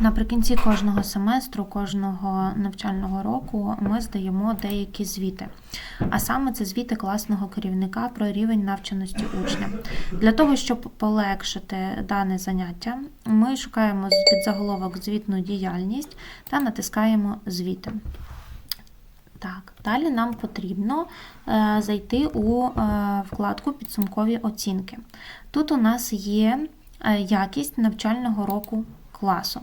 Наприкінці кожного семестру, кожного навчального року ми здаємо деякі звіти. А саме це звіти класного керівника про рівень навченості учня. Для того, щоб полегшити дане заняття, ми шукаємо з- підзаголовок звітну діяльність та натискаємо звіти. Так, далі нам потрібно е, зайти у е, вкладку Підсумкові оцінки. Тут у нас є е, якість навчального року класу.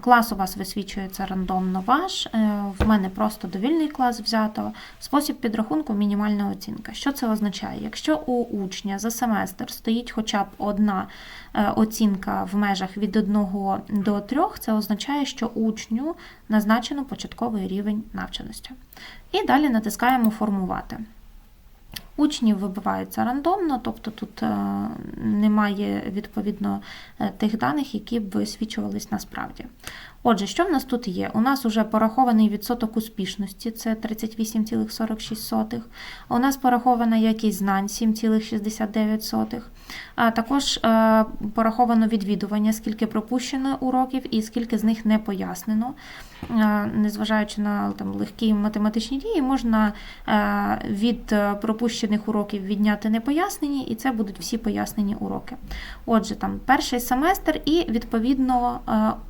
Клас у вас висвічується рандомно ваш. е, В мене просто довільний клас взято. Спосіб підрахунку мінімальна оцінка. Що це означає? Якщо у учня за семестр стоїть хоча б одна е, оцінка в межах від 1 до 3, це означає, що учню назначено початковий рівень навченості. І далі натискаємо Формувати. Учні вибиваються рандомно, тобто тут е, немає відповідно е, тих даних, які б висвічувались насправді. Отже, що в нас тут є? У нас вже порахований відсоток успішності, це 38,46. У нас порахована якість знань 7,69. А також е, пораховано відвідування, скільки пропущено уроків і скільки з них не пояснено. Е, Незважаючи на там, легкі математичні дії, можна е, від пропущених уроків відняти непояснені, і це будуть всі пояснені уроки. Отже, там перший семестр і відповідно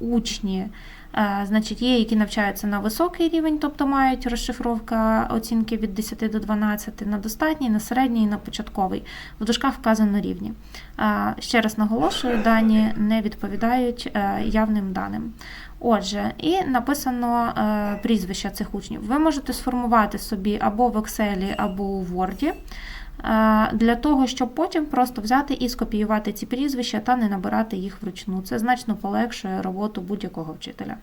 учні. Е, Значить, є, які навчаються на високий рівень, тобто мають розшифровка оцінки від 10 до 12, на достатній, на середній, і на початковий. В дужках вказано рівні. Е, Ще раз наголошую, дані не відповідають е, явним даним. Отже, і написано е, прізвища цих учнів. Ви можете сформувати собі або в Excel, або у Word, для того, щоб потім просто взяти і скопіювати ці прізвища та не набирати їх вручну. Це значно полегшує роботу будь-якого вчителя.